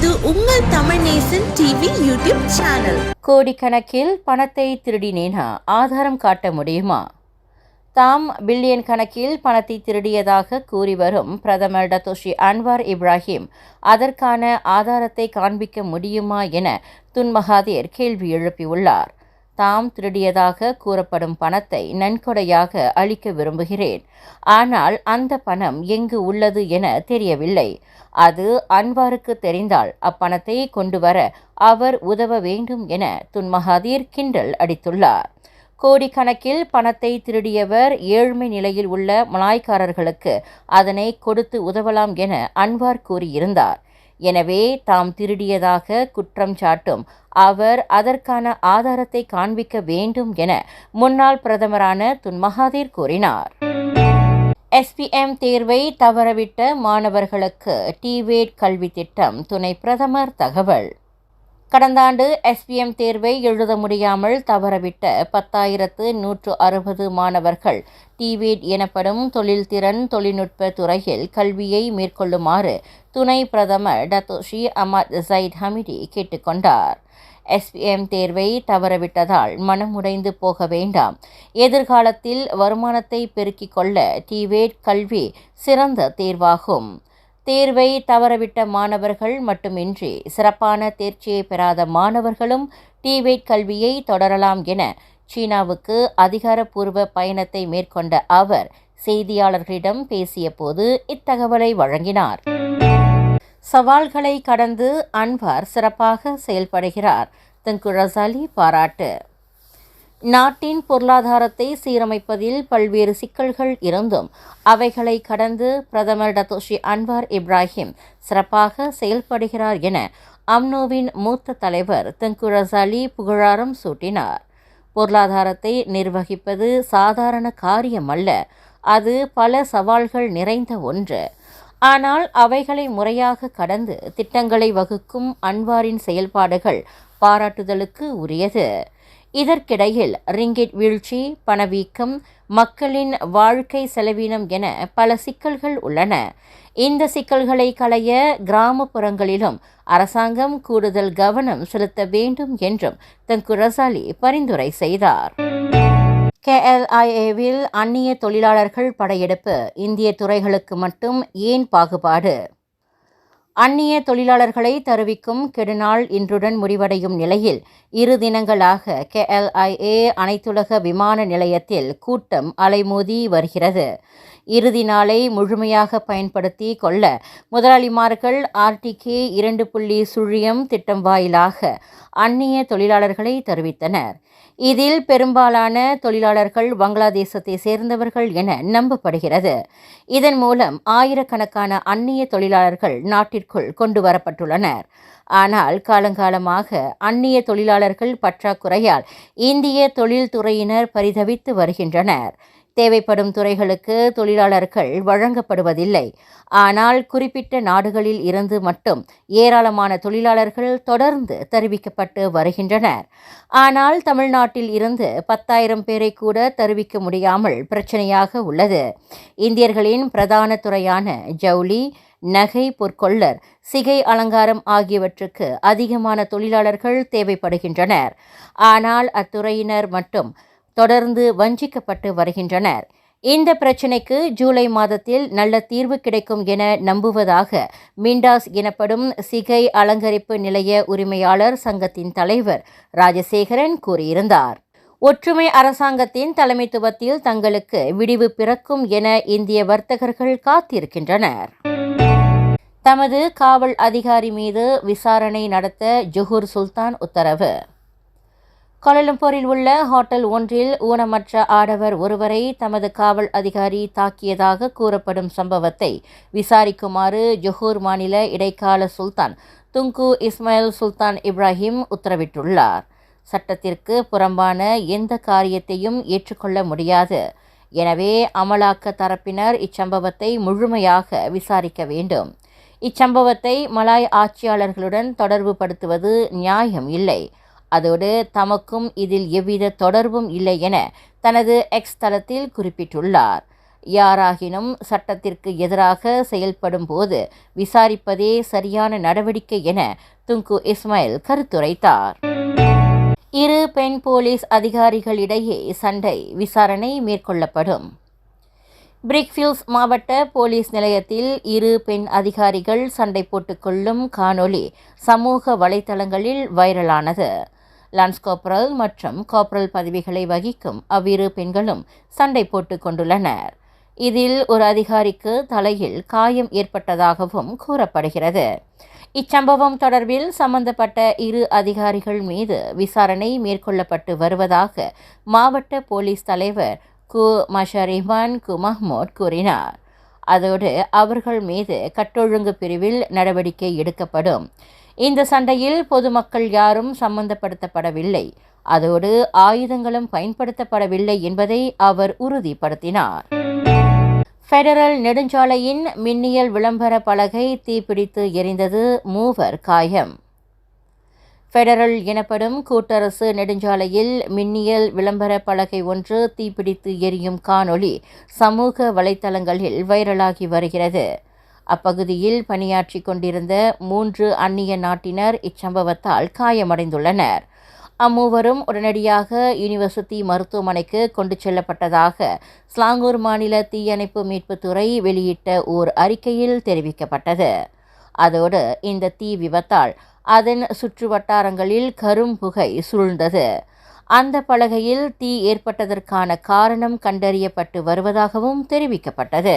இது உங்கள் Tamil Nesan TV YouTube channel. கோடிக்கணக்கில் பணத்தை திருடினேனா ஆதாரம் காட்ட முடியுமா? தாம் பில்லியன் கணக்கில் பணத்தை திருடியதாக கூறி வரும் பிரதமர் டத்தோஷி அன்வார் இப்ராஹிம் அதற்கான ஆதாரத்தை காண்பிக்க முடியுமா என துன்மகாதேர் கேள்வி எழுப்பியுள்ளார். தாம் திருடியதாக கூறப்படும் பணத்தை நன்கொடையாக அளிக்க விரும்புகிறேன். ஆனால் அந்த பணம் எங்கு உள்ளது என தெரியவில்லை. அது அன்வாருக்கு தெரிந்தால் அப்பணத்தை கொண்டு வர அவர் உதவ வேண்டும் என துன்மகாதீர் கிண்டல் அடித்துள்ளார். கோடிக்கணக்கில் பணத்தை திருடியவர் ஏழ்மை நிலையில் உள்ள மலாய்க்காரர்களுக்கு அதனை கொடுத்து உதவலாம் என அன்வார் கூறியிருந்தார். எனவே தாம் திருடியதாக குற்றம் சாட்டும். அவர் அதற்கான ஆதாரத்தை காண்பிக்க வேண்டும் என முன்னாள் பிரதமரான துன் மகாதீர் கூறினார். எஸ்பிஎம் தேர்வை தவறவிட்ட மாணவர்களுக்கு டிவேட் கல்வி திட்டம் துணை பிரதமர் தகவல். கடந்த ஆண்டு எஸ்பிஎம் தேர்வை எழுத முடியாமல் தவறவிட்ட பத்தாயிரத்து நூற்று அறுபது மாணவர்கள் டிவேட் எனப்படும் தொழில்திறன் தொழில்நுட்ப துறையில் கல்வியை மேற்கொள்ளுமாறு துணை பிரதமர் Datuk Seri Ahmad Zahid Hamidi கேட்டுக்கொண்டார் எஸ்பிஎம் தேர்வை தவறவிட்டதால் மனமுடைந்து போக வேண்டாம். எதிர்காலத்தில் வருமானத்தை பெருக்கிக் கொள்ள டிவேட் கல்வி சிறந்த தேர்வாகும். தேர்வை தவறவிட்ட மாணவர்கள் மட்டுமின்றி சிறப்பான தேர்ச்சியை பெறாத மாணவர்களும் டிவேட் கல்வியை தொடரலாம் என சீனாவுக்கு அதிகாரப்பூர்வ பயணத்தை மேற்கொண்ட அவர் செய்தியாளர்களிடம் பேசியபோது இத்தகவலை வழங்கினார். சவால்களை கடந்து அன்வார் சிறப்பாக செயல்படுகிறார். தங்கு ரசாலி பாராட்டு. நாட்டின் பொருளாதாரத்தை சீரமைப்பதில் பல்வேறு சிக்கல்கள் இருந்தும் அவைகளை கடந்து பிரதமர் டத்தோஷி அன்வார் இப்ராஹிம் சிறப்பாக செயல்படுகிறார் என அம்னோவின் மூத்த தலைவர் தங்கு ரசாலி புகழாரம் சூட்டினார். பொருளாதாரத்தை நிர்வகிப்பது சாதாரண காரியமல்ல அது பல சவால்கள் நிறைந்த ஒன்று. ஆனால் அவைகளை முறையாக கடந்து திட்டங்களை வகுக்கும் அன்வாரின் செயல்பாடுகள் பாராட்டுதலுக்கு உரியது. இதற்கிடையில் ரிங்கிட் வீழ்ச்சி பணவீக்கம் மக்களின் வாழ்க்கை செலவினம் என பல சிக்கல்கள் உள்ளன. இந்த சிக்கல்களை களைய கிராமப்புறங்களிலும் அரசாங்கம் கூடுதல் கவனம் செலுத்த வேண்டும் என்றும் தங்கு ரசாலி பரிந்துரை செய்தார். கேஎல்ஐஏவில் அந்நிய தொழிலாளர்கள் படையெடுப்பு. இந்திய துறைகளுக்கு மட்டும் ஏன் பாகுபாடு? அந்நிய தொழிலாளர்களை தருவிக்கும் கெடுநாள் இன்றுடன் முடிவடையும் நிலையில் இரு தினங்களாக கேஎல்ஐஏ அனைத்துலக விமான நிலையத்தில் கூட்டம் அலைமோதி வருகிறது. இறுதி நாளை முழுமையாக பயன்படுத்தி கொள்ள முதலாளிமார்கள் ஆர்டிகே இரண்டு புள்ளி சுழியம் திட்டம் வாயிலாக அந்நிய தொழிலாளர்களை தெரிவித்தனர். இதில் பெரும்பாலான தொழிலாளர்கள் வங்களாதேசத்தை சேர்ந்தவர்கள் என நம்பப்படுகிறது. இதன் மூலம் ஆயிரக்கணக்கான அந்நிய தொழிலாளர்கள் நாட்டிற்குள் கொண்டு வரப்பட்டுள்ளனர். ஆனால் காலங்காலமாக அந்நிய தொழிலாளர்கள் பற்றாக்குறையால் இந்திய தொழில்துறையினர் பரிதவித்து வருகின்றனர். தேவைப்படும் துறைகளுக்கு தொழிலாளர்கள் வழங்கப்படுவதில்லை. ஆனால் குறிப்பிட்ட நாடுகளில் இருந்து மட்டும் ஏராளமான தொழிலாளர்கள் தொடர்ந்து தெரிவிக்கப்பட்டு வருகின்றனர். ஆனால் தமிழ்நாட்டில் இருந்து பத்தாயிரம் பேரை கூட தெரிவிக்க முடியாமல் பிரச்சனையாக உள்ளது. இந்தியர்களின் பிரதான துறையான ஜவுளி நகை பொற்கொள்ளர் சிகை அலங்காரம் ஆகியவற்றுக்கு அதிகமான தொழிலாளர்கள் தேவைப்படுகின்றனர். ஆனால் அத்துறையினர் மட்டும் தொடர்ந்து வஞ்சிக்கப்பட்டு வருகின்றனர். இந்த பிரச்சினைக்கு ஜூலை மாதத்தில் நல்ல தீர்வு கிடைக்கும் என நம்புவதாக மிண்டாஸ் எனப்படும் சிகை அலங்கரிப்பு நிலைய உரிமையாளர் சங்கத்தின் தலைவர் ராஜசேகரன் கூறியிருந்தார். ஒற்றுமை அரசாங்கத்தின் தலைமைத்துவத்தில் தங்களுக்கு விடிவு பிறக்கும் என இந்திய வர்த்தகர்கள் காத்திருக்கின்றனர். தமது காவல் அதிகாரி மீது விசாரணை நடத்த ஜொஹூர் சுல்தான் உத்தரவு. கோலலம்பூரில் உள்ள ஹோட்டல் ஒன்றில் ஊனமற்ற ஆடவர் ஒருவரை தமது காவல் அதிகாரி தாக்கியதாக கூறப்படும் சம்பவத்தை விசாரிக்குமாறு ஜொஹூர் மாநில இடைக்கால சுல்தான் துங்கு இஸ்மாயில் சுல்தான் இப்ராஹிம் உத்தரவிட்டுள்ளார். சட்டத்திற்கு புறம்பான எந்த காரியத்தையும் ஏற்றுக்கொள்ள முடியாது. எனவே அமலாக்க தரப்பினர் இச்சம்பவத்தை முழுமையாக விசாரிக்க வேண்டும். இச்சம்பவத்தை மலாய் ஆட்சியாளர்களுடன் தொடர்புபடுத்துவது நியாயம் இல்லை. அதோடு தமக்கும் இதில் எவ்வித தொடர்பும் இல்லை என தனது எக்ஸ் தளத்தில் குறிப்பிட்டுள்ளார். யாராகினும் சட்டத்திற்கு எதிராக செயல்படும் போது விசாரிப்பதே சரியான நடவடிக்கை என துங்கு இஸ்மாயில் கருத்துரைத்தார். இரு பெண் போலீஸ் அதிகாரிகளிடையே சண்டை விசாரணை மேற்கொள்ளப்படும். பிரிக்ஃபில்ஸ் மாவட்ட போலீஸ் நிலையத்தில் இரு பெண் அதிகாரிகள் சண்டை போட்டுக்கொள்ளும் காணொளி சமூக வலைதளங்களில் வைரலானது. லான்ஸ் கோப்ரல் மற்றும் கோப்ரல் பதவிகளை வகிக்கும் அவ்விரு பெண்களும் சண்டை போட்டு கொண்டுள்ளனர். இதில் ஒரு அதிகாரிக்கு தலையில் காயம் ஏற்பட்டதாகவும் கூறப்படுகிறது. இச்சம்பவம் தொடர்பில் சம்பந்தப்பட்ட இரு அதிகாரிகள் மீது விசாரணை மேற்கொள்ளப்பட்டு வருவதாக மாவட்ட போலீஸ் தலைவர் கு. மஷரிமான் கு. மஹ்மூத் கூறினார். அதோடு அவர்கள் மீது கட்டொழுங்கு பிரிவில் நடவடிக்கை எடுக்கப்படும். இந்த சண்டையில் பொதுமக்கள் யாரும் சம்பந்தப்படுத்தப்படவில்லை. அதோடு ஆயுதங்களும் பயன்படுத்தப்படவில்லை என்பதை அவர் உறுதிப்படுத்தினார். ஃபெடரல் நெடுஞ்சாலையின் மின்னியல் விளம்பர பலகை தீப்பிடித்து எரிந்தது மூவர் காயம். ஃபெடரல் எனப்படும் கூட்டரசு நெடுஞ்சாலையில் மின்னியல் விளம்பர பலகை ஒன்று தீப்பிடித்து எரியும் காணொளி சமூக வலைத்தளங்களில் வைரலாகி வருகிறது. அப்பகுதியில் பணியாற்றி கொண்டிருந்த மூன்று அந்நிய நாட்டினர் இச்சம்பவத்தால் காயமடைந்துள்ளனர். அம்மூவரும் உடனடியாக யூனிவர்சிட்டி மருத்துவமனைக்கு கொண்டு செல்லப்பட்டதாக ஸ்லாங்கூர் மாநில தீயணைப்பு மீட்புத்துறை வெளியிட்ட ஓர் அறிக்கையில் தெரிவிக்கப்பட்டது. அதோடு இந்த தீ விபத்தால் அதன் சுற்று வட்டாரங்களில் கரும் புகை சூழ்ந்தது. அந்த பலகையில் தீ ஏற்பட்டதற்கான காரணம் கண்டறியப்பட்டு வருவதாகவும் தெரிவிக்கப்பட்டது.